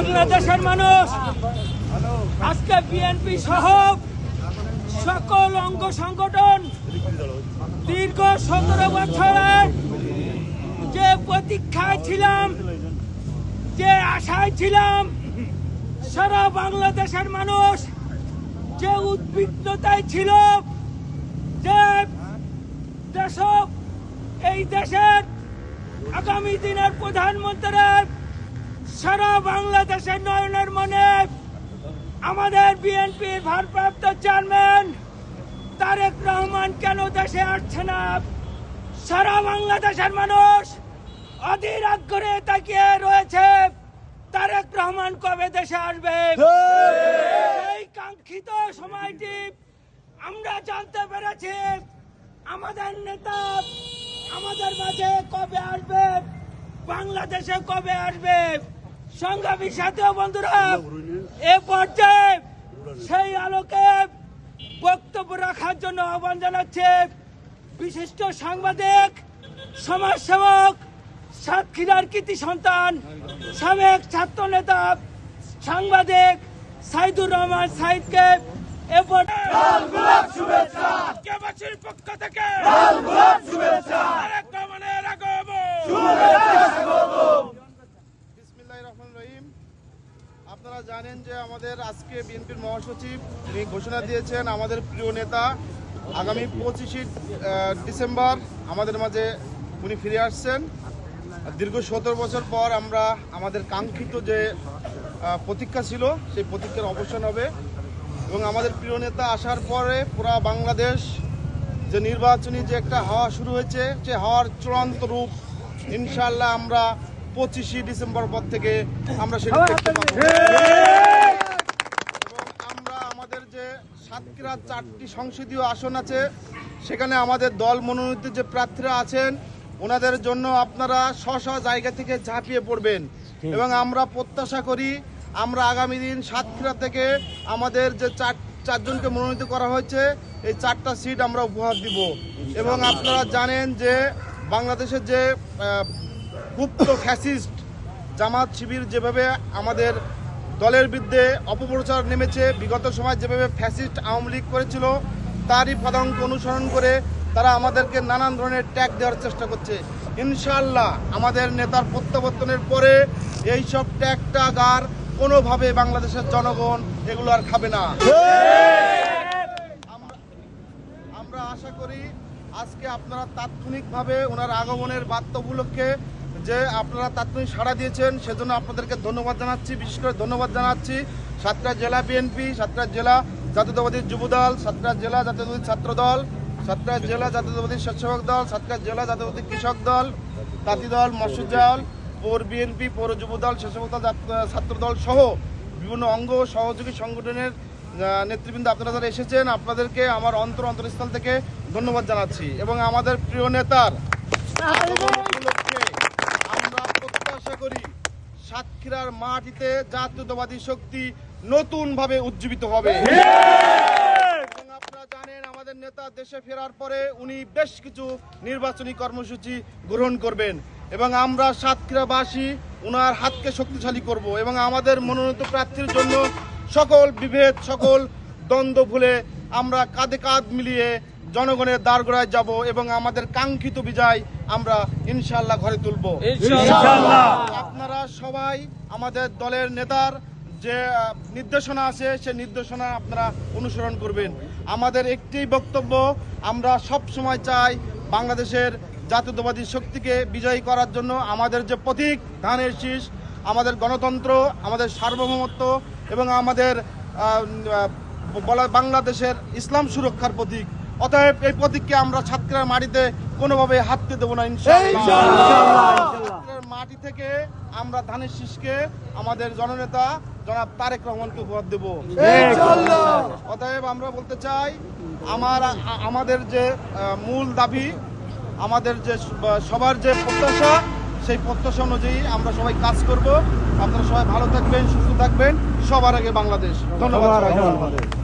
বাংলাদেশের মানুষ, আজকে বিএনপি সহ সকল অঙ্গ সংগঠন দীর্ঘ সতেরো বছরের যে প্রতীক্ষায় ছিলাম, যে আশায় ছিলাম, সারা বাংলাদেশের মানুষ যে উদ্বিগ্নতায় ছিল যে দেশ, এই দেশের আগামী দিনের প্রধানমন্ত্রী সারা বাংলাদেশের নয়নের মনে আমাদের বিএনপির ভারপ্রাপ্ত চেয়ারম্যান তারেক রহমান কেন দেশে আসছে না? সারা বাংলাদেশের মানুষ অধীর আগ্রহে তাকিয়ে রয়েছে, তারেক রহমান কবে দেশে আসবে? এই কাঙ্ক্ষিত সময়টি আমরা জানতে পেরেছি। আমাদের নেতা আমাদের মাঝে কবে আসবে? বাংলাদেশে কবে আসবে? সংগ্রামী সাথী ও বন্ধুরা এ পর্যায়ে সেই আলোকে বক্তব্য রাখার জন্য আহ্বান জানাচ্ছে বিশিষ্ট সাংবাদিক সমাজসেবক সাতক্ষীরার কৃতি সন্তান সাবেক ছাত্র নেতা সাংবাদিক সাইদুর রহমান সাইদকে পক্ষ থেকে আপনারা জানেন যে আমাদের আজকে বিএনপির মহাসচিব উনি ঘোষণা দিয়েছেন, আমাদের প্রিয় নেতা। আগামী পঁচিশে ডিসেম্বর আমাদের মাঝে উনি ফিরে আসছেন। দীর্ঘ সতেরো বছর পর আমরা আমাদের কাঙ্ক্ষিত যে প্রতীক্ষা ছিল, সেই প্রতীক্ষার অবসান হবে। এবং আমাদের প্রিয় নেতা আসার পরে পুরা বাংলাদেশ যে নির্বাচনী যে একটা হাওয়া শুরু হয়েছে, সে হাওয়ার চূড়ান্ত রূপ ইনশাল্লাহ আমরা পঁচিশে ডিসেম্বর পর থেকে আমরা সেটা দেখতে পাবো। এবং আমরা আমাদের যে সাতক্ষীরা চারটি সংসদীয় আসন আছে সেখানে আমাদের দল মনোনীত যে প্রার্থীরা আছেন ওনাদের জন্য আপনারা স্ব স্ব জায়গা থেকে ঝাঁপিয়ে পড়বেন। এবং আমরা প্রত্যাশা করি আমরা আগামী দিন সাতক্ষীরা থেকে আমাদের যে চার চারজনকে মনোনীত করা হয়েছে এই চারটা সিট আমরা উপহার দিব। এবং আপনারা জানেন যে বাংলাদেশের যে গুপ্ত ফ্যাসিস্ট জামাত শিবির যেভাবে আমাদের দলের বিরুদ্ধে অপপ্রচার নেমেছে, বিগত সময় যেভাবে ফ্যাসিস্ট আওয়ামী লীগ করেছিল, তারই পদাঙ্ক অনুসরণ করে তারা আমাদেরকে নানান ধরনের ট্যাগ দেওয়ার চেষ্টা করছে। ইনশাল্লাহ আমাদের নেতার প্রত্যাবর্তনের পরে এই সব ট্যাগটা গার কোনোভাবে বাংলাদেশের জনগণ এগুলো আর খাবে না। আমরা আশা করি আজকে আপনারা তাৎক্ষণিকভাবে ওনার আগমনের বার্তা উপলক্ষে যে আপনারা তাৎক্ষণিক সাড়া দিয়েছেন, সেজন্য আপনাদেরকে ধন্যবাদ জানাচ্ছি, বিশেষ করে ধন্যবাদ জানাচ্ছি সাতটা জেলা বিএনপি সাতটা জেলা জাতীয়তাবাদী যুবদল সাতটা জেলা জাতীয়তাবাদী ছাত্র দল সাতটা জেলা জাতীয়তাবাদী স্বেচ্ছাসেবক দল সাতটা জেলা জাতীয়তাবাদী কৃষক দল, তাঁতি দল, মৎস্য দল, পৌর বিএনপি, পৌর যুবদল স্বেচ্ছাসেবক দল জাত- ছাত্র দল সহ বিভিন্ন অঙ্গ সহযোগী সংগঠনের নেতৃবৃন্দ আপনারা যারা এসেছেন, আপনাদেরকে আমার অন্তর অন্তরস্থল থেকে ধন্যবাদ জানাচ্ছি। এবং আমাদের প্রিয় নেতার আগমন উপলক্ষে আমরা প্রত্যাশা করি। সাতক্ষীরার মাটিতে জাতীয়তাবাদী শক্তি নতুন ভাবে উজ্জীবিত হবে। আপনারা জানেন আমাদের নেতা দেশে ফেরার পরে উনি বেশ কিছু নির্বাচনী কর্মসূচি গ্রহণ করবেন। এবং আমরা সাতক্ষীরাবাসী ওনার হাতকে শক্তিশালী করব। এবং আমাদের মনোনীত প্রার্থীর জন্য সকল বিভেদ সকল দ্বন্দ্ব ভুলে আমরা কাঁধে কাঁধ মিলিয়ে জনগণের দ্বারগোড়ায় যাব এবং আমাদের কাঙ্ক্ষিত বিজয় আমরা ইনশাল্লাহ ঘরে তুলব। আপনারা সবাই আমাদের দলের নেতার যে নির্দেশনা আছে সে নির্দেশনা আপনারা অনুসরণ করবেন। আমাদের একটি বক্তব্য আমরা সব সময় চাই বাংলাদেশের জাতীয়তাবাদী শক্তিকে বিজয়ী করার জন্য। আমাদের যে প্রতীক ধানের শীষ আমাদের গণতন্ত্র আমাদের সার্বভৌমত্ব এবং আমাদের বাংলাদেশের ইসলাম সুরক্ষার প্রতীক। অতএব এই প্রতীককে আমরা ছাত্রের মাটিতে কোনোভাবে হাততে দেবো না ছাত্রের মাটি থেকে আমরা ধানের শীষকে আমাদের জননেতা জনাব তারেক রহমানকে উপহার দেব। অতএব আমরা বলতে চাই আমার আমাদের যে মূল দাবি আমাদের যে সবার যে প্রত্যাশা সেই প্রত্যাশা অনুযায়ী আমরা সবাই কাজ করব। আপনারা সবাই ভালো থাকবেন সুস্থ থাকবেন। সবার আগে বাংলাদেশ। ধন্যবাদ। সবাইকে।